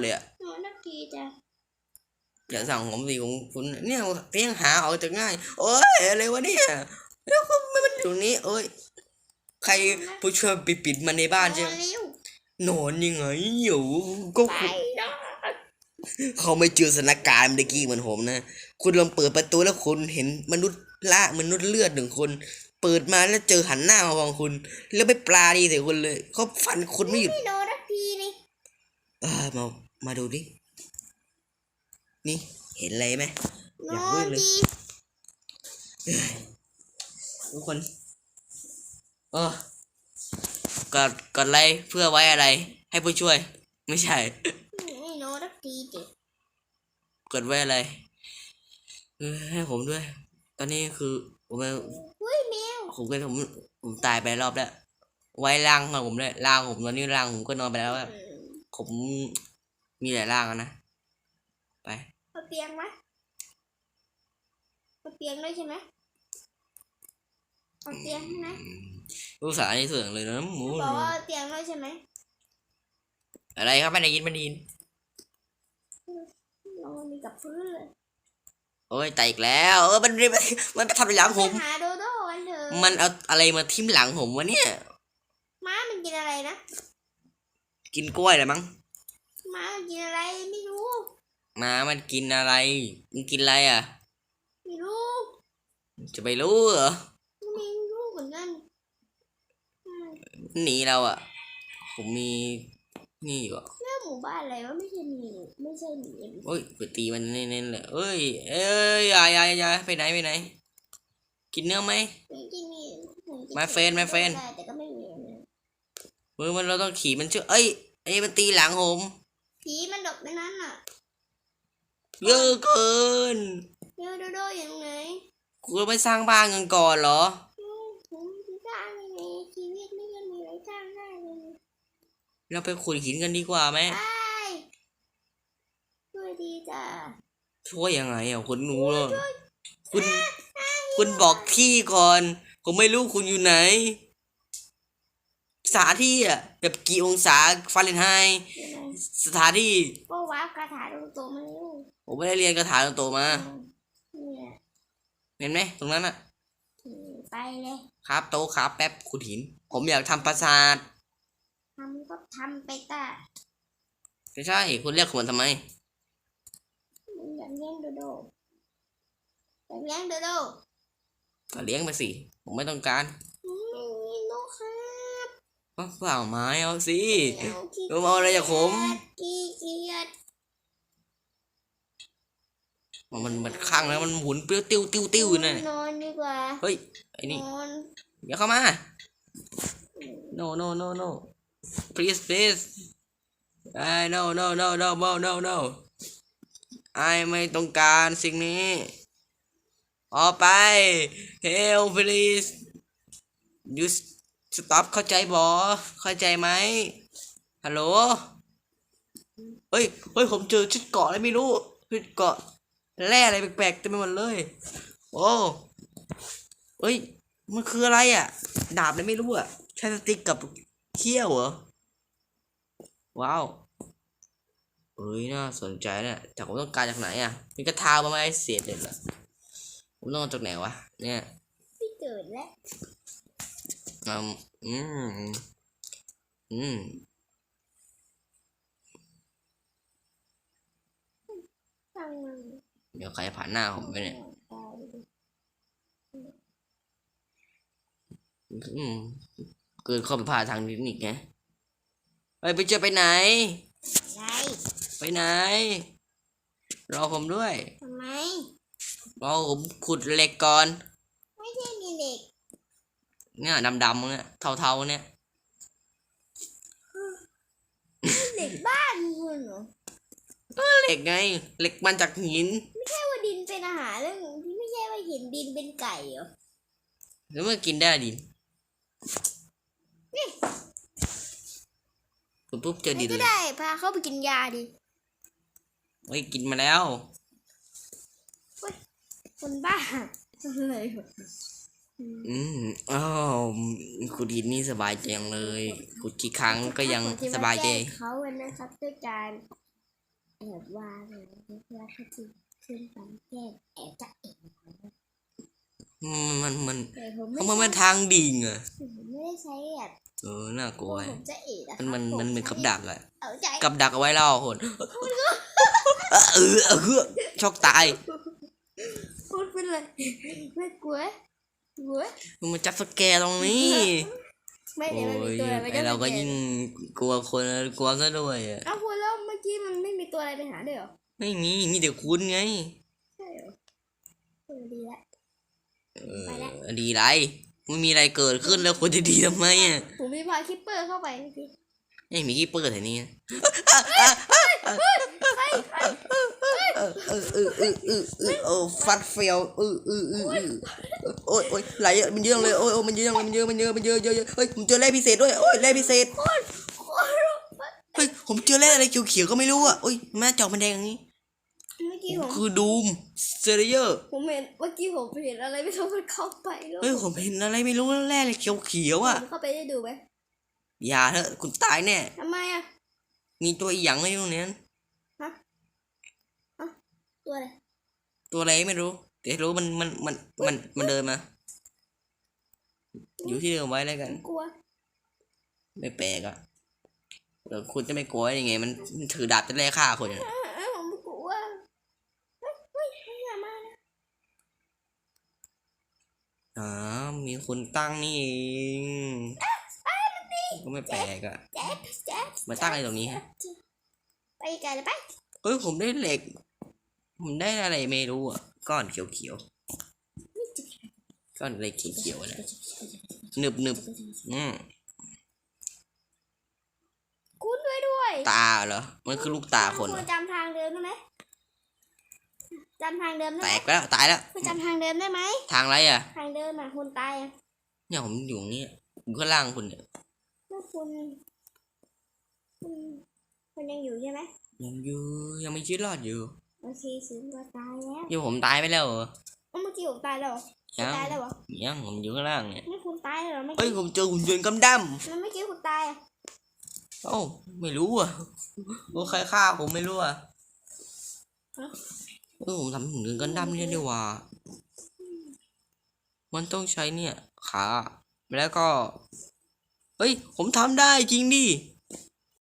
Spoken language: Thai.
เลยอะนอนนักทีจ้ะอย่าสั่งผมสิของคุณเนี่ยเตียงหาออกจะง่าย โอ้ยอะไรวะเนี่ยแล้วก็ไม่มันอยู่นี้ เอ้ย ใครผู้ช่วยไปปิดมันในบ้านใช่ไหมนอนเร็วนอนยังไงอยู่ก็ไปคุณนอนเขาไม่เจอสถานการณ์เมื่อกี้เหมือนผมนะ คุณลองเปิดประตูแล้วคุณเห็นมนุษย์ละมนุษย์เลือดหนึ่งคน เปิดมาแล้วเจอหันหน้ามามองคุณ แล้วไปปลาดีใส่คุณเลยเขาฟันคุณไม่หยุด ไม่นอนนักทีนี่ เออมามาดูดิ นี่ เห็นอะไรไหมนอยากอด้วยนเลยดีทุกคนเออกดกดไลค์เพื่อไว้อะไร ให้ผู้ช่วย ไม่ใช่ไม่นอนนักทีเด็กกดไว้อะไรเออให้ผมด้วย ตอนนี้คือผมเป็นเฮ้ยแมวผมก็ผมผมตายไปรอบแล้ว ไว้ร่างของผมเลยร่างผมตอนนี้ร่างผมก็นอนไปแล้วอะอืม ผมมีหลายร่างอะนะ ไปเอาเตียงไหมเอาเตียงด้วยใช่ไหมเอาเตียงใช่ไหมลูกสาวนี่เสื่องเลยนะหมูบอกว่าเอาเตียงด้วยใช่ไหมอะไรครับไม่ได้ยินไม่ได้ยินนอนนี่กับพื้นเลยโอ้ยตายอีกแล้ว เออมันมันมันไปทำหลังผมไปหาโดโดกันเถอะมันเอาอะไรมาทิ่มหลังผมวะเนี่ยม้ามันกินอะไรนะ กินกล้วยเหรอมั้งม้ามันกินอะไรไม่รู้หมามันกินอะไรมันกินอะไรอะ ไม่รู้ จะไปรู้เหรอไม่รู้เหมือนกันอืมหนีเราอะ ผมมีนี่อยู่อะเรื่องหมู่บ้านอะไรวะไม่ใช่หมีไม่ใช่หมีโอ้ยไปตีมันเน้นๆเลยเอ้ย เอ้ยอย่าอย่าอย่าไปไหนไปไหน กินเนื้อไหมไม่ใช่หมี My friend, my friend ได้แต่ก็ไม่มีนะ เฮ้ยมันเราต้องขี่มันเชื่อเอ้ยไอ้มันตีหลังผมผีมันดกไปนั้นอะ เยอะเกินเดี๋ยวโดโดอยู่ตรงไหนกูไม่สร้างบ้านกันก่อนเหรออืมผมจะสร้างยังไงชีวิตไม่ยังมีอะไรสร้างได้เลยเราไปขุดหินกันดีกว่าไหมไปช่วยดีจ้ะช่วยยังไงอะคุณหนูเหรอคุณคุณบอกที่ก่อน ผมไม่รู้คุณอยู่ไหน สถานที่อะแบบกี่องศาฟาเรนไฮต์อยู่ไหนสถานที่ก็ว้าคาถาตรงตัวมันอยู่ผมไม่ได้เรียนคาถาโตๆมาเนี่ยเห็นไหมตรงนั้นอะอืมไปเลยครับโต๊ะครับแป๊บขุดหิน ผมอยากทำปราสาททำก็ทำไปตาไม่ใช่คุณเรียกผมทำไมมึงอยากเลี้ยงโดโดอยากเลี้ยงโดโดก็เลี้ยงไปสิ ผมไม่ต้องการ อืมไม่มีนกครับ ก็เปล่าไม้เอาสิไม่เอาขี้เอาอะไรจากผมขี้เกียจมันมันข้างแล้วมันหมุนเปรี้ยวติ้วติ้วติ้วอยู่นั่นนอนดีกว่า เฮ้ย ไอ้นนี่อนอย่าเข้ามา no no no no please please I no no no no no no no I ไม่ต้องการสิ่งนี้ ออกไป Help please you stop เข้าใจบอเข้าใจไหมฮัลโหลเฮ้ยเฮ้ยผมเจอชุดเกาะอะไรไม่รู้ชุดเกาะแร่อะไรแปลกๆเต็มไปหมดเลย โอ้เฮ้ยมันคืออะไรอะ ดาบอะไรไม่รู้อะใช้สติ๊กกับเขี้ยวเหรอว้าวเฮ้ยน่าสนใจเนี่ยแต่ผมต้องการจากไหนอะมีกระทามาไหมเศษเลยเหรอผมต้องจากไหนวะเนี่ยพี่เกิดแล้ว อืมอืมอืมฟังมันเดี๋ยวใครผ่านหน้าผมไปเนี่ยอืมเกิดข้อผิดพลาดทางเทคนิคไงเฮ้ยไปเจอไปไหนไงไปไหน รอผมด้วยทำไมรอผมขุดเหล็กก่อนไม่ใช่มีเด็ก เนี่ยดำๆเนี่ยเทาๆเนี่ยเด็กบ้านคุณเหรอเหล็กไงเหล็กมันจากหิน ไม่ใช่ว่าดินเป็นอาหารเรื่องที่ไม่ใช่ว่าเห็นดินเป็นไก่เหรอแล้วมันกินได้ดินขุดปุ๊บเจอดินก็เลยได้พาเขาไปกินยาดิเฮ้ยกินมาแล้วคนบ้าอะไรวะ อืมอ้าวขุดหินนี่สบายใจจังเลยขุดกี่ครั้งก็ยังสบายใจคนที่มแกล้งเขาอะนะครับด้วยการแอบวางเลยเพื่อที่จะขึ้นไปแกล้งแอบจะเองอืมมันมันแต่ผมเพไม่ราะมันใช้เป็นทางดิ่งอะผมไม่ได้ใช้แบบเออน่ากลัวผมจะเอะนะคมัรันบมันมันเป็นผกับใช้ดักอะเอาใจกับดักเอาไว้ล่อคนเออเออเออช็อกตายพูดไปเลยไม่กลัวกลัว มันมาจับสแกร์ตรงนี้ ไม่โอ้เดี๋ยวมันมียตัวอะไรไอเราก็จะยิ่งกลัวคนกลัวซะด้วยอะเอาคุณแล้วเมื่อกี้มันไม่มีตัวอะไรไปหาด้วยเหรอไม่มีมีแต่คุณไง ใช่เหรอเออดีละ เอไปแล้วอดีไรไม่มีอะไรเกิดขึ้นแล้วคุณจะดีทำไมอะผมมีพาคิปเปอร์เข้าไปเมื่อกี้ ไม่มีกี่เปิดแถวนี้ใครใครเออเออเออเออเออเออเออฟัดเฟลเออเออเออเออโอ้ยโอ้ยไหลอะมันเยอะเลยโอ้ยโอ้ยมันเยอะมันเยอะมันเยอะมันเยอะเยอะเยอะเฮ้ยผมเจอแร่พิเศษด้วยโอ้ยแร่พิเศษโคตรเฮ้ยผมเจอแร่อะไรเขียวๆก็ไม่รู้อะโอ้ยแม่จอกมันแดงอย่างนี้เมื่อกี้ผมคือดูมเซเรียร์ผมเห็นเมื่อกี้ผมเห็นอะไรไม่รู้มันเข้าไปแล้วเฮ้ยผมเห็นอะไรไม่รู้แร่อะไรเขียวๆอะผมเข้าไปได้ดูไหม อย่าเถอะคุณตายแน่ ทำไมอะ มีตัวอีหยังไม่รู้เนี่ยตัวอะไร ตัวอะไรไม่รู้ แต่รู้มันมันมันมันมันเดินมา อยู่ที่เดิมไว้แล้วกัน กลัว ไม่แปลกอะเออคุณจะไม่กลัวได้ยังไง มันมันถือดาบจะไล่ฆ่าคนอะเออเออผมกลัวเฮ้ยเฮ้ยไม่อย่ามานะอ๋อมีคนตั้งนี่เอง ก็ไม่แปลกอะแจ๊บแจ๊บมาตั้งอะไรตรงนี้ฮะไปไกลเลยไปเฮ้ยผมได้เหล็ก ผมได้อะไรไม่รู้อะก้อนเขียวๆก้อนอะไรเขียวๆนะหนึบหนึบอืมคุณด้วยด้วย ตาเหรอ มันคือลูกตาคนเหรคุอณจำทางเดิมได้ไหมจำทางเดิมได้แตไหมกแล้วตายแล้วคุณจำทางเดิมได้ไหมทางอะไรอะ ทางเดิมอะคุณตายอะเนี่ยผมอยู่นี่อยู่ข้างล่างคุณเนี่ยแล้ว คุณคุณคุณยังอยู่ใช่ไหมยังอยู่ยังมีชีวิตรอดอยู่โอเคถึงก็ตายแล้วเดี๋ยวผมตายไปแล้วเหรอเอ้าเมื่อกี้ผมตายแล้วเหรอยังตายแล้วเหรอยังผมอยู่ข้างล่างเนี่ยไม่คุณตายแล้วเหรอไม่เฮ้ยผมเจอหุ่นยนต์กำดมันไม่อกี้คุณตายอะำเอ้าไม่รู้อะว่าใครฆ่าผมไม่รู้อะเออผมทำหุ่นยนต์กำดำเนี่ยดีกว่า มันต้องใช้เนี่ยขาแล้วก็ เฮ้ย ผมทำได้จริงดิ